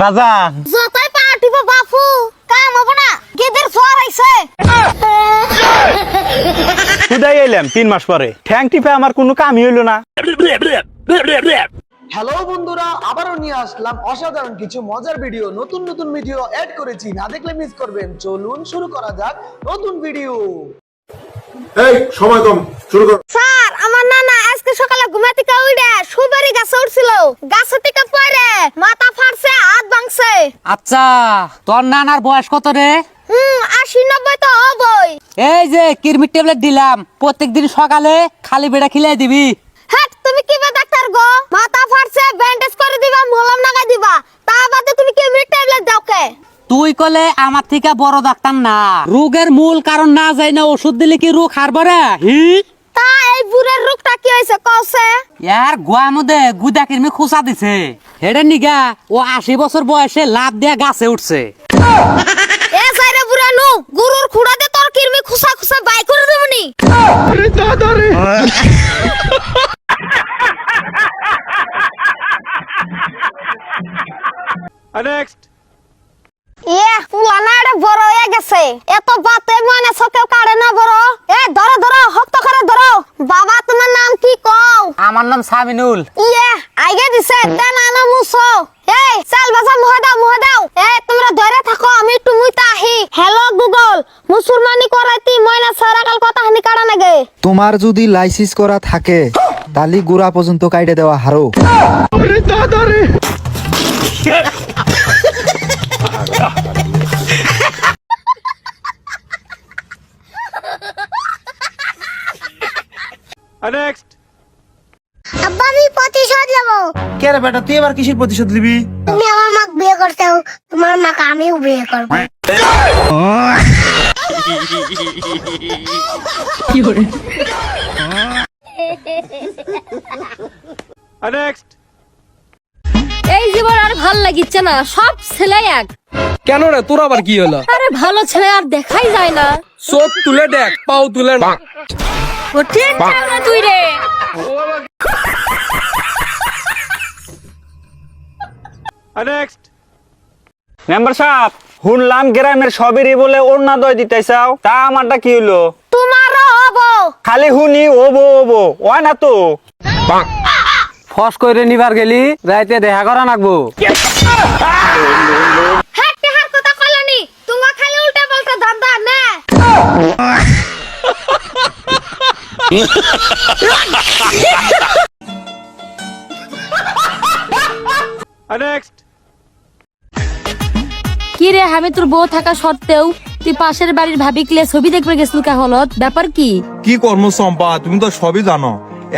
বাজান যতই পাঠিব বাপু কাম হব না। গেদের জ্বর আইছে খুদাই এলাম তিন মাস পরে। ঠ্যাং টিপে আমার কোনো কামই হইল না। হ্যালো বন্ধুরা আবারও নিয়ে আসলাম অসাধারণ কিছু মজার ভিডিও নতুন নতুন ভিডিও অ্যাড করেছি। না দেখলে মিস করবেন। চলুন শুরু করা যাক নতুন ভিডিও এই সময় কম শুরু কর। স্যার আমার নানা আজকে সকালে ঘুমাতে থেকে উঠে সুপারি গাছে উঠছিল। গাছে থেকে পড়ে মাথা ফাটছে হাত ভাঙছে। আচ্ছা তোর নানার বয়স কত রে? হুম আশি নব্বই তো হবই। এই যে কিরমির ট্যাবলেট দিলাম প্রত্যেকদিন সকালে খালি বেড়া খিলাই দিবি। হ্যাঁ তুমি কি বা ডাক্তার গো মাথা ফাটছে ব্যান্ডেজ করে দিবা মলম লাগাই দিবা তা বাদে তুমি কি মিট ট্যাবলেট দাও কে তুই কলে আমার থেকে বড় ডাক্তার না। রোগের মূল কারণ না যাই না ওষুধ দিলে কি রোগ হারবে রে? হি? তা এই বুড়ের রোগটা কি হয়েছে কওছে? ইয়ার গোয়া মধ্যে গুদা কিরমি খুসা দিছে। হেডে নিগা ও আশি বছর বয়সে লাভ দিয়া গাছে উঠছে। এ সাইরে বুড়া নু গরুর খুড়া দে তোর কিরমি খুসা খুসা বাই করে দেবনি নেক্সট এ পুলানা এটা বড় হয়ে গেছে। এত বাতে মানে চকেও কাড়ে না বড়। এ ধরো ধরো হক্ত করে ধরো। বাবা তোমার নাম কি কও? আমার নাম সামিনুল। ইয়ে আইগে দিছে দেন আনা মুছো। এই চাল বাজা মুহে দাও মুহে দাও। এ তোমরা ধরে থাকো আমি হ্যালো গুগল মুসলমানি করাইতি ময়না সারাকাল কথা হানি কাড়া নাগে। তোমার যদি লাইসেন্স করা থাকে তালি গোড়া পর্যন্ত কাইটে দেওয়া হারো। নেক্সট আব্বা আমি প্রতিশোধ নেব। কে রে বেটা তুই এবার কিসের প্রতিশোধ নিবি? তুমি আমার মাকে বিয়ে করতে তোমার মাকে আমিও বিয়ে করব। নেক্সট এই জীবন আর ভালো লাগিচ্ছে না সব ছেলে এক। কেন রে তোর আবার কি হলো? আরে ভালো ছেলে আর দেখাই যায় না। চোখ তুলে দেখ পাও তুলে না। কঠিন চাওড়া তুই রে। নেক্সট মেম্বার সাহেব শুনলাম গ্রামের সবেরই বলে ওড়না দয় দিতে চাও তা আমারটা কি হলো? তোমারও হব। খালি শুনি ওবো ওবো। ওয় না তো? ফস করে নিবার গেলি রাইতে দেখা করা নাকবো। কি রে আমি তোর বউ থাকা সত্ত্বেও তুই পাশের বাড়ির ভাবি ক্লে ছবি দেখবে গেছিল কে হলত? ব্যাপার কি? কি কর্ম সম্পা তুমি তো সবই জানো।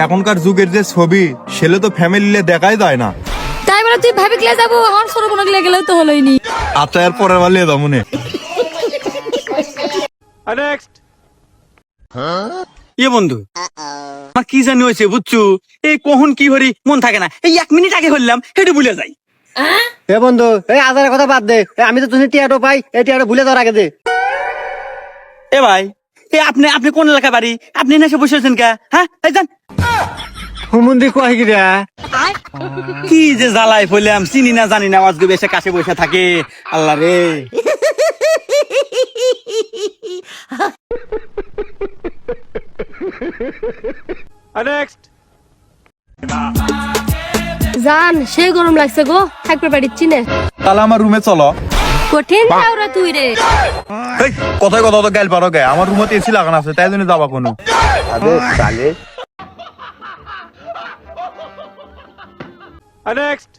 এখনকার যুগের যে ছবি সেলে তো ফ্যামিলিলে দেখাই যায় না। তাই বলে তুই ভাবি ক্লে যাব আমার সরব না গেলে গেলেও তো হলোই নি আচ্ছা এর পরের বার লিয়ে দাও মনে নেক্সট ইয়ে বন্ধু আমার কি জানি হয়েছে বুঝছ? এই কখন কি হরি মন থাকে না। এই এক মিনিট আগে হইলাম হেঁটে ভুলে যাই। এ বন্ধু এই আজারের কথা বাদ দে। আমি তো তুমি টিয়াটো পাই এই টিয়াটো ভুলে দেওয়ার আগে দে। এ ভাই এ আপনি আপনি কোন এলাকা বাড়ি? আপনি না এসে বসে আছেন কা? হ্যাঁ? এই যান। হুমুন্দি কয় কি রে? কি যে জ্বালাই ফেলাম চিনি না জানি না আজকে বেশে কাছে বসে থাকে। আল্লাহ রে। জান সেই গরম লাগছে গো থাকবে বাড়ির চিনে। তাহলে আমার রুমে চলো। কঠিন চাওড়া তুই রে। এই, কথায় কথা তো গেল পারো গে আমার রুমে এসি লাগানো আছে তাই জন্য যাবা কোনো। নেক্সট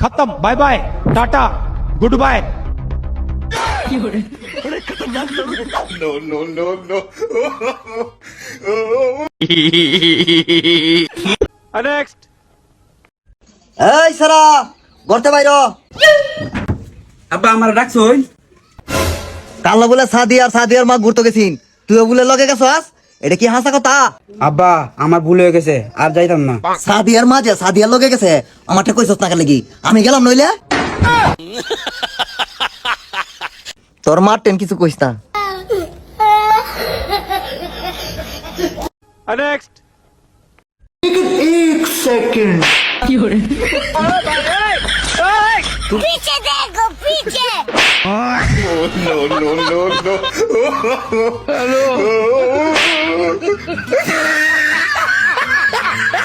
খতম bye bye tata good bye next এই সারা গর্তে বাইর। আব্বা আমার ডাকছো কাল বলে সাদি আর সাদি আর মা ঘুরতে গেছিন। তুইও বলে লগে গেছস এটা কি হাসা কথা? আব্বা আমার ভুল হয়ে গেছে আর যাইতাম না। সাদিয়ার মাঝে সাদিয়ার লগে গেছে আমারটা কইছস না লাগি আমি গেলাম নইলে? তোর মারতেন কিছু কইস না নেক্সট एक सेकंड पीछे देखो पीछे no no no no hello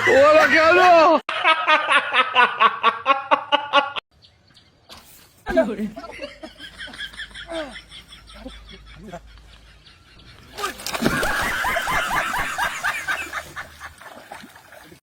Hola, ¿qué hablo? 아,